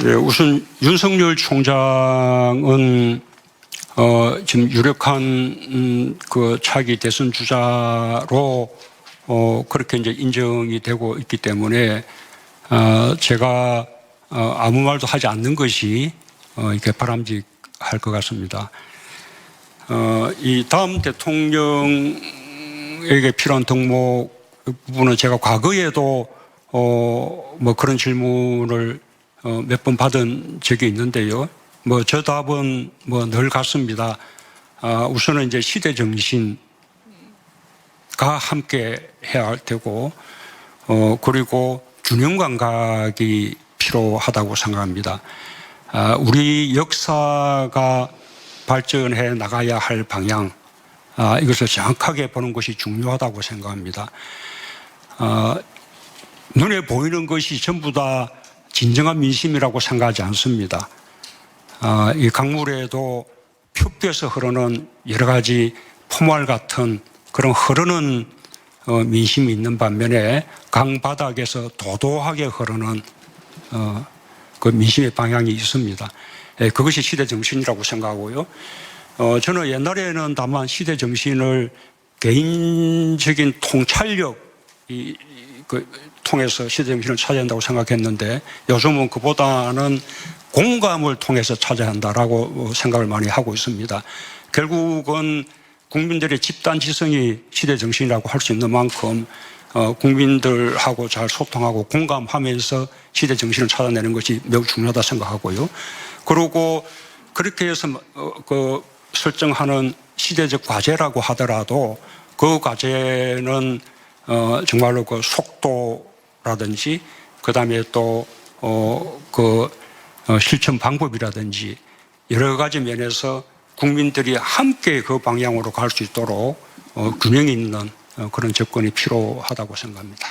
예, 우선 윤석열 총장은 어, 지금 유력한 음, 그 차기 대선 주자로 어, 그렇게 이제 인정이 되고 있기 때문에 어, 제가 어, 아무 말도 하지 않는 것이 어, 이게 바람직할 것 같습니다. 어, 이 다음 대통령에게 필요한 덕목 부분은 제가 과거에도 어, 뭐 그런 질문을 어, 몇 번 받은 적이 있는데요. 뭐 저 답은 뭐 늘 같습니다. 아, 우선은 이제 시대 정신과 함께 해야 할 테고, 어, 그리고 균형 감각이 필요하다고 생각합니다. 아, 우리 역사가 발전해 나가야 할 방향, 아, 이것을 정확하게 보는 것이 중요하다고 생각합니다. 아, 눈에 보이는 것이 전부 다 진정한 민심이라고 생각하지 않습니다. 아, 이 강물에도 표 뼈에서 흐르는 여러 가지 포말 같은 그런 흐르는 어, 민심이 있는 반면에 강 바닥에서 도도하게 흐르는 어, 그 민심의 방향이 있습니다. 예, 그것이 시대 정신이라고 생각하고요. 어, 저는 옛날에는 다만 시대 정신을 개인적인 통찰력 이, 그, 통해서 시대 정신을 찾아야 한다고 생각했는데 요즘은 그보다는 공감을 통해서 찾아야 한다라고 생각을 많이 하고 있습니다. 결국은 국민들의 집단 지성이 시대 정신이라고 할 수 있는 만큼 어, 국민들하고 잘 소통하고 공감하면서 시대 정신을 찾아내는 것이 매우 중요하다 생각하고요. 그리고 그렇게 해서 어, 그 설정하는 시대적 과제라고 하더라도 그 과제는 어, 정말로 그 속도라든지 그 다음에 또 어 그 어, 실천 방법이라든지 여러 가지 면에서 국민들이 함께 그 방향으로 갈 수 있도록 어, 균형 있는 어, 그런 접근이 필요하다고 생각합니다.